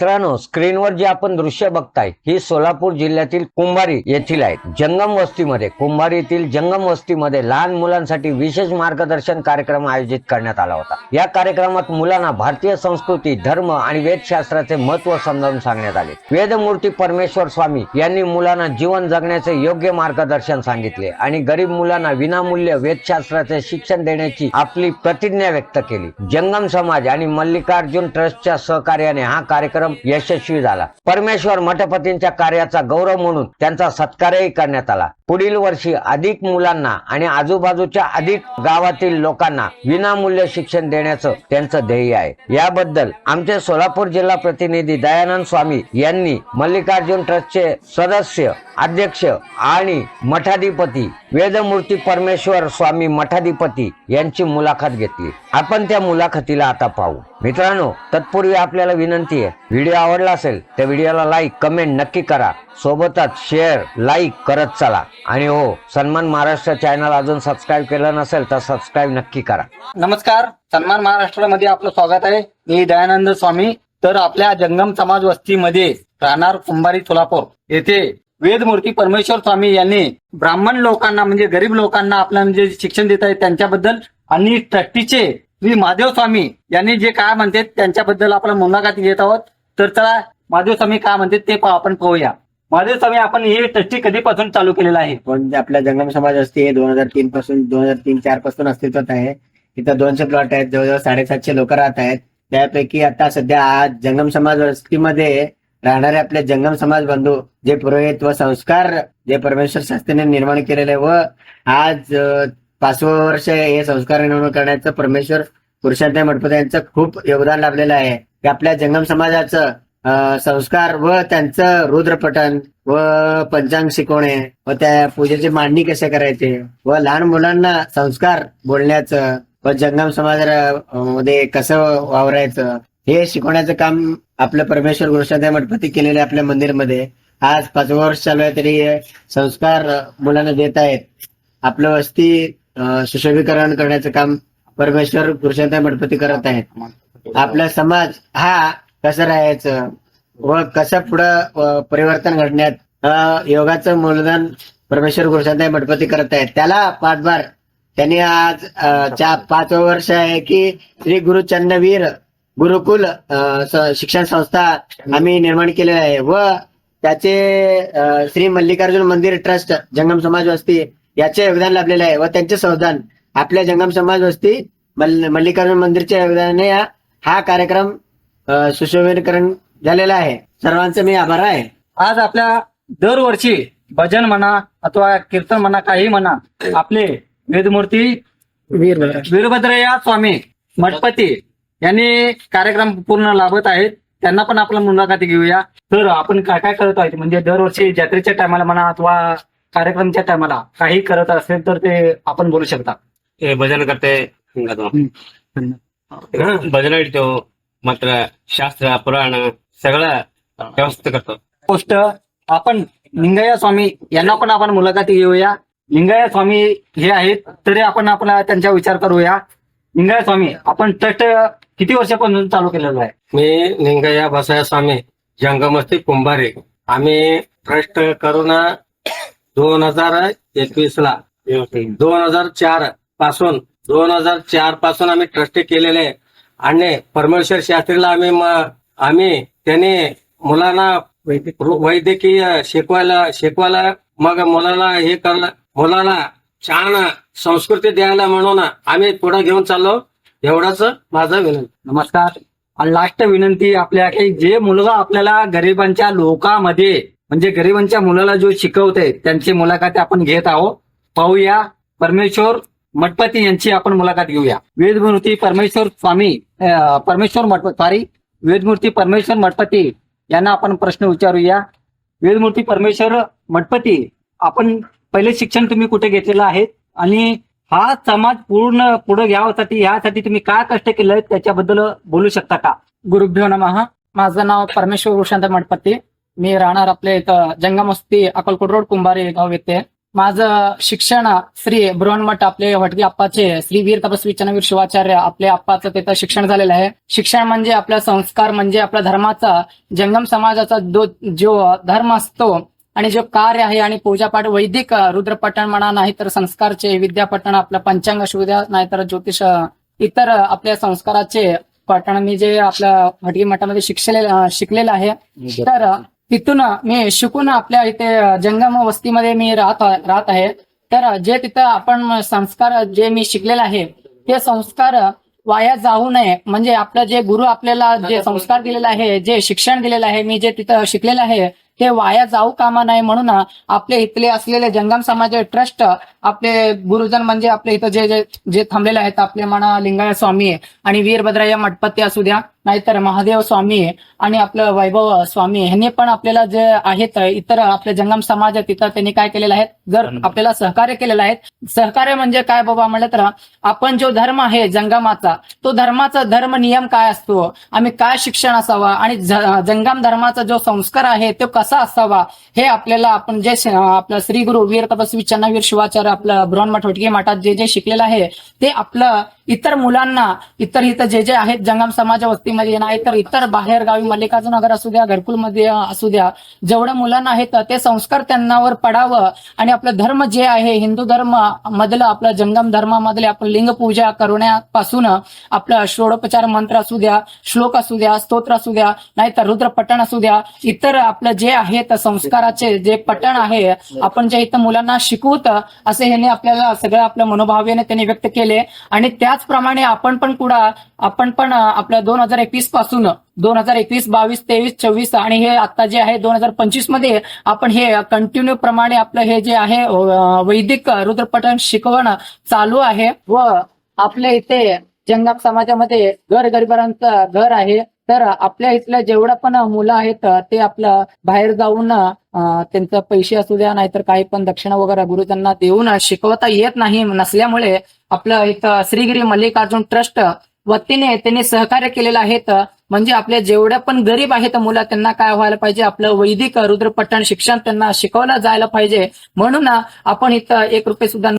मित्रांनो स्क्रीनवर जे आपण दृश्य बघताय ही सोलापूर जिल्ह्यातील कुंभारी येथील आहेत जंगम वस्तीमध्ये कुंभारी येथील जंगम वस्तीमध्ये लहान मुलांसाठी विशेष मार्गदर्शन कार्यक्रम आयोजित करण्यात आला होता. या कार्यक्रमात मुलांना भारतीय संस्कृती धर्म आणि वेदशास्त्राचे महत्त्व समजावून सांगण्यात आले. वेदमूर्ती परमेश्वर स्वामी यांनी मुलांना जीवन जगण्याचे योग्य मार्गदर्शन सांगितले आणि गरीब मुलांना विनामूल्य वेदशास्त्राचे शिक्षण देण्याची आपली प्रतिज्ञा व्यक्त केली. जंगम समाज आणि मल्लिकार्जुन ट्रस्टच्या सहकार्याने हा कार्यक्रम यशस्वी झाला. परमेश्वर मठपतींच्या कार्याचा गौरव म्हणून त्यांचा सत्कारही करण्यात आला. पुढील वर्षी अधिक मुलांना आणि आजूबाजूच्या अधिक गावातील लोकांना विनामूल्य शिक्षण देण्याचं त्यांचं ध्येय आहे. याबद्दल आमचे सोलापूर जिल्हा प्रतिनिधी दयानंद स्वामी यांनी मल्लिकार्जुन ट्रस्टचे सदस्य अध्यक्ष आणि मठाधिपती वेदमूर्ती परमेश्वर स्वामी मठाधिपती यांची मुलाखत घेतली. आपण त्या मुलाखतीला आता पाहू. मित्रांनो तत्पूर्वी आपल्याला विनंती आहे व्हिडिओ आवडला असेल तर व्हिडिओला लाईक कमेंट नक्की करा. सोबतच शेअर लाईक करत चला. आणि हो सन्मान महाराष्ट्र चॅनल अजून सबस्क्राईब केलं नसेल तर सबस्क्राईब नक्की करा. नमस्कार सन्मान महाराष्ट्रामध्ये आपलं स्वागत आहे. मी दयानंद स्वामी तर आपल्या जंगम समाज वस्तीमध्ये राहणार कुंभारी सोलापूर येथे वेदमूर्ती परमेश्वर स्वामी यांनी ब्राह्मण लोकांना म्हणजे गरीब लोकांना आपल्या म्हणजे शिक्षण देत आहेत त्यांच्याबद्दल आणि ट्रस्टीचे श्री महादेव स्वामी यांनी जे काय म्हणतात त्यांच्याबद्दल आपण मुलाखत घेत आहोत. तर चला महादेव स्वामी काय म्हणतात ते आपण पाहूया. महादेव स्वामी आपण हे ट्रस्टी कधीपासून चालू केलेलं आहे? पण आपल्या जंगम समाज असते दोन हजार तीन पासून दोन हजार तीन चारपासून अस्तित्वात आहे. इथं दोनशे प्लॉट आहेत जवळजवळ साडेसातशे लोक राहत आहेत. त्यापैकी आता सध्या आज जंगम समाज वस्तीमध्ये राहणारे आपले जंगम समाज बंधू जे पुरोहित व संस्कार जे परमेश्वर शास्त्रीने निर्माण केलेले व आज पाचवं वर्ष हे संस्कार निर्माण करण्याचं परमेश्वर पुरुषांत मठपती यांचं खूप योगदान लाभलेलं आहे. की आपल्या जंगम समाजाचं संस्कार व त्यांचं रुद्रपठण व पंचांग शिकवणे व त्या पूजेची मांडणी कसे करायचे व लहान मुलांना संस्कार बोलण्याचं व जंगम समाजामध्ये कसं वावरायचं हे शिकवण्याचं काम आपलं परमेश्वर गुरुशांत मठपती केलेले आपल्या मंदिरमध्ये. आज पाचवं वर्ष चालू आहे तरी हे संस्कार मुलांना देत आहेत. आपलं वस्ती अं, सुशोभीकरण करण्याचं काम परमेश्वर गुरुशांत मठपती करत आहेत. आपला समाज हा कसं राहायचं व कसं पुढं परिवर्तन घडण्यात योगाचं मूलदान परमेश्वर गुरुशांत मठपती करत आहेत. त्याला पाठभार. त्यांनी आज च्या पाच वर्ष आहे की श्री गुरु चन्नवीर गुरुकुल शिक्षण संस्था आम्ही निर्माण केलेली आहे. व त्याचे श्री मल्लिकार्जुन मंदिर ट्रस्ट जंगम समाज वस्ती याचे योगदान लाभलेले आहे व त्यांचे संविधान आपल्या जंगम समाज वस्ती मल्लिकार्जुन मंदिरच्या योगदानाने हा- कार्यक्रम सुशोभीकरण झालेला आहे. सर्वांचे मी आभार आहे. आज आपल्या दरवर्षी भजन म्हणा अथवा कीर्तन म्हणा काही म्हणा आपले वेदमूर्ती वीरभद्रया स्वामी मठपती यांनी कार्यक्रम पूर्ण लाभत आहेत. त्यांना पण आपण मुलाखती घेऊया. तर आपण काय काय करत आहोत? म्हणजे दरवर्षी जत्रेच्या टायमाला म्हणा अथवा कार्यक्रमच्या टायमाला काही करत असेल तर ते आपण बोलू शकता. हे भजन करते. भजन ऐकतो मात्र शास्त्र पुराण सगळं व्यवस्थित करतो. गोष्ट आपण लिंगाया स्वामी यांना पण आपण मुलाखती घेऊया. लिंगया स्वामी हे आहेत तरी आपण आपला त्यांचा विचार करूया. लिंगाया स्वामी आपण ट्रस्ट किती वर्षापासून चालू केलेलं आहे? मी लिंगया बसया स्वामी जंगमस्ती कुंभारे. आम्ही ट्रस्ट करून दोन हजार एकवीस ला. दोन हजार चारपासून दोन हजार चारपासून आम्ही ट्रस्ट केलेले. आणि परमेश्वर शास्त्रीला आम्ही आम्ही त्याने मुलांना वैद्यकीय शिकवायला शिकवायला मग मुलाला हे करला मुलाला छान संस्कृती द्यायला म्हणून आम्ही पुढे घेऊन चाललो. एवढंच माझं विनंती. नमस्कार. आणि लास्ट विनंती आपल्या की जे मुलगा आपल्याला गरिबांच्या लोकांमध्ये म्हणजे गरिबांच्या मुलाला जो शिकवते त्यांची मुलाखत आपण घेत आहोत. पाहूया. परमेश्वर मठपती यांची आपण मुलाखत घेऊया. वेदमूर्ती परमेश्वर स्वामी परमेश्वर मठपती सॉरी वेदमूर्ती परमेश्वर मठपती यांना आपण प्रश्न विचारूया. वेदमूर्ती परमेश्वर मठपती आपण पहिले शिक्षण तुम्ही कुठे घेतलेलं आहे? आणि हा समाज पूर्ण पुढे घ्यावासाठी यासाठी तुम्ही काय कष्ट केलं त्याच्याबद्दल बोलू शकता का? गुरुभ्यो नमः. माझं नाव परमेश्वर वृषांत मठपती मी राहणार आपल्या इथं जंगमस्ती अक्कलकोट रोड कुंभारी गाव येथे. माझं शिक्षण श्री बृहन्मठ आपले वटगी आप्पाचे श्री वीर तपस्वी चनवीर शिवाचार्य आपले आप्पाचं तिथं शिक्षण झालेलं आहे. शिक्षण म्हणजे आपला संस्कार म्हणजे आपल्या धर्माचा जंगम समाजाचा जो जो धर्म असतो आणि जो कार्य आहे आणि पूजापाठ वैदिक रुद्रपठण म्हणा नाहीतर संस्कारचे विद्यापठण आपलं पंचांग असू द्या नाहीतर ज्योतिष इतर आपल्या संस्काराचे पठण. मी जे आपल्या भटगी मठामध्ये शिक्षलेलं शिकलेलं आहे. तर तिथून मी शिकून आपल्या इथे जंगम वस्तीमध्ये मी राहत राहत आहे. तर जे तिथं आपण संस्कार जे मी शिकलेलं आहे ते संस्कार वाया जाऊ नये. म्हणजे आपलं जे गुरु आपल्याला जे संस्कार दिलेला आहे जे शिक्षण दिलेलं आहे मी जे तिथं शिकलेलं आहे ते वाया जाऊ कामा नये म्हणून आपले इथले असलेले जंगम समाज ट्रस्ट आपले गुरुजन म्हणजे आपले इथं जे जे जे थांबलेले आहेत आपले म्हणा लिंगायत स्वामी आणि वीरभद्राया मठपती असू द्या नाहीतर महादेव स्वामी आणि आपलं वैभव स्वामी ह्यांनी पण आपल्याला जे आहेत इतर आपले जंगम समाज आहे तिथं त्यांनी काय केलेलं आहे जर आपल्याला सहकार्य केलेलं आहे सहकार्य म्हणजे काय बाबा म्हणलं तर आपण जो धर्म आहे जंगमाचा तो धर्माचा धर्म नियम काय असतो? आम्ही काय शिक्षण असावा? आणि जंगम धर्माचा जो संस्कार आहे तो कसा असावा? हे आपल्याला आपण जे आपलं श्री गुरु वीर तपस्वी चन्नवीर शिवाचार्य आपलं बृहन्मठ होटगे मठात जे जे शिकलेलं आहे ते आपलं इतर मुलांना इतर इथं जे जे आहेत जंगम समाज वस्तीमध्ये नाही तर इतर बाहेर गावी मल्लिकार्जुन नगर असू द्या घरकुलमध्ये असू द्या जेवढ्या मुलांना आहेत ते संस्कार त्यांनावर पडावं आणि आपलं धर्म जे आहे हिंदू धर्म मधलं आपलं जंगम धर्मामधले आपलं लिंगपूजा करण्यापासून आपलं षोडोपचार मंत्र असू द्या श्लोक असू द्या स्तोत्र असू द्या नाहीतर रुद्र पठण असू द्या इतर आपलं जे आहेत संस्काराचे जे पठण आहे आपण जे इथं मुलांना शिकवत असे ह्याने आपल्याला सगळं आपल्या मनोभावेने त्यांनी व्यक्त केले आणि त्याचप्रमाणे आपण पण कुडा आपण पण आपल्या दोन हजार एकवीसपासून दोन हजार एकवीस बावीस तेवीस चोवीस आणि हे आता जे आहे दोन हजार पंचवीसमध्ये आपण हे कंटिन्यू प्रमाणे आपलं हे जे आहे वैदिक रुद्रपठण शिकवणं चालू आहे व आपल्या इथे जंगम समाजामध्ये घर गरिबांचं घर आहे. तर आपल्या इथल्या जेवढं पण मुलं आहेत ते आपलं बाहेर जाऊन त्यांचं पैसे असू द्या नाहीतर काही पण दक्षिणा वगैरे गुरुजांना देऊन शिकवता येत नाही नसल्यामुळे आपलं इथं श्रीगिरी मल्लिकार्जुन ट्रस्ट वतीने त्यांनी सहकार्य केलेलं आहे म्हणजे आपल्या जेवढ्या पण गरीब आहेत मुलं त्यांना काय व्हायला पाहिजे? आपलं वैदिक रुद्रपठण शिक्षण त्यांना शिकवलं जायला पाहिजे. म्हणून आपण इथं एक रुपये सुद्धा